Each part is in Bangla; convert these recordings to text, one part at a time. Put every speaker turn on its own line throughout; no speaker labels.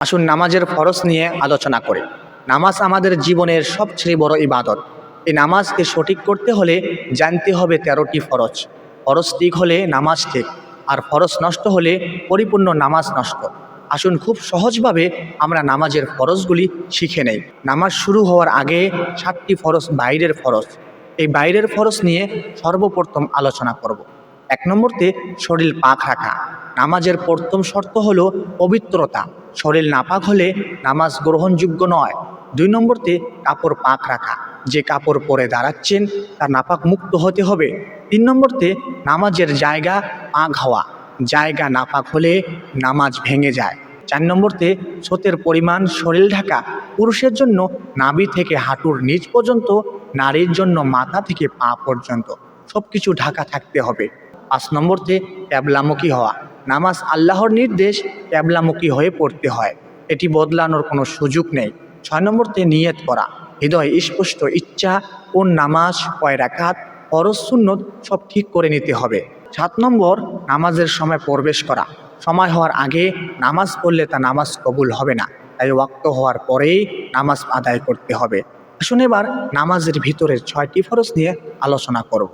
আসুন নামাজের ফরজ নিয়ে আলোচনা করে। নামাজ আমাদের জীবনের সবচেয়ে বড় ইবাদত। এই নামাজকে সঠিক করতে হলে জানতে হবে তেরোটি ফরজ। ফরজ ঠিক হলে নামাজ ঠিক, আর ফরজ নষ্ট হলে পরিপূর্ণ নামাজ নষ্ট। আসুন খুব সহজভাবে আমরা নামাজের ফরজগুলি শিখে নেই। নামাজ শুরু হওয়ার আগে সাতটি ফরজ বাইরের ফরজ। এই বাইরের ফরজ নিয়ে সর্বপ্রথম আলোচনা করব। এক নম্বরতে শরীর পাক রাখা। নামাজের প্রথম শর্ত হলো পবিত্রতা। শরীর নাপাক হলে নামাজ গ্রহণযোগ্য নয়। দুই নম্বরতে, কাপড় পাক রাখা। যে কাপড় পরে দাঁড়াচ্ছেন তার নাপাক মুক্ত হতে হবে। তিন নম্বরতে, নামাজের জায়গা পাক হওয়া। জায়গা নাপাক হলে নামাজ ভেঙে যায়। চার নম্বরতে, স্রোতের পরিমাণ, শরীর ঢাকা। পুরুষের জন্য নাভি থেকে হাঁটুর নিচ পর্যন্ত, নারীর জন্য মাথা থেকে পা পর্যন্ত। সব কিছু ঢাকা থাকতে হবে। পাঁচ নম্বরতে ক্যাবলামুখী হওয়া। নামাজ আল্লাহর নির্দেশ ক্যাবলামুখী হয়ে পড়তে হয়। এটি বদলানোর কোনো সুযোগ নেই। ছয় নম্বরতে নিয়ত করা। হৃদয় স্পষ্ট ইচ্ছা কোন নামাজ কয় রাখাত সুন্নত সব ঠিক করে নিতে হবে। সাত নম্বর, নামাজের সময় প্রবেশ করা। সময় হওয়ার আগে নামাজ পড়লে তা নামাজ কবুল হবে না। তাই ওয়াক্ত হওয়ার পরেই নামাজ আদায় করতে হবে। আসুন এবার নামাজের ভিতরের ছয়টি ফরজ নিয়ে আলোচনা করব।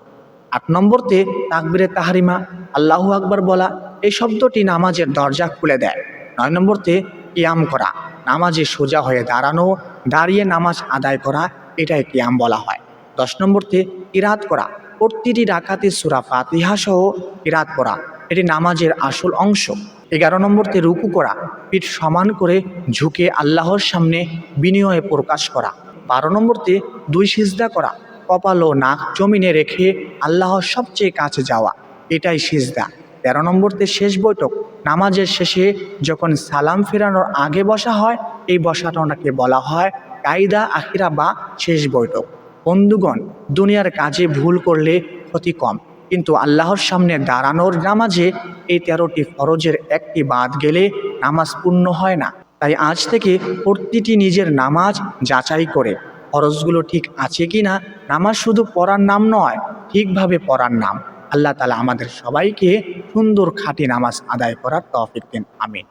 আট নম্বরতে তাকবিরে তাহারিমা, আল্লাহু আকবার বলা এই শব্দটি নামাজের দরজা খুলে দেয়। নয় নম্বরতে, কিয়াম করা। নামাজে সোজা হয়ে দাঁড়ানো, দাঁড়িয়ে নামাজ আদায় করা, এটাই কিয়াম বলা হয়। দশ নম্বরতে, ইরাত করা। প্রতিটি ডাকাতে সুরা ফাতিহা সহ ইরাত করা। এটি নামাজের আসল অংশ। এগারো নম্বরতে, রুকু করা। পিঠ সমান করে ঝুঁকে আল্লাহর সামনে বিনিময়ে প্রকাশ করা। বারো নম্বরতে, দুই সিজদা করা। কপাল ও নাক জমিনে রেখে আল্লাহর সবচেয়ে কাছে যাওয়া। এটাই সিজদা। তেরো নম্বরতে শেষ বৈঠক, নামাজের শেষে যখন সালাম ফেরানোর আগে বসা হয়, এই বসাটাকে বলা হয় কায়দা আখিরা বা শেষ বৈঠক। বন্ধুগণ, দুনিয়ার কাজে ভুল করলে ক্ষতি কম, কিন্তু আল্লাহর সামনে দাঁড়ানোর নামাজে এই তেরোটি ফরজের একটি বাদ গেলে নামাজ পূর্ণ হয় না। তাই আজ থেকে প্রতিটি নিজের নামাজ যাচাই করে, ফরজগুলো ঠিক আছে কি না নামাজ শুধু পড়ার নাম নয়, ঠিকভাবে পড়ার নাম। আল্লাহ তালা আমাদের সবাইকে সুন্দর খাঁটি নামাজ আদায় করার তৌফিক দিন। আমিন।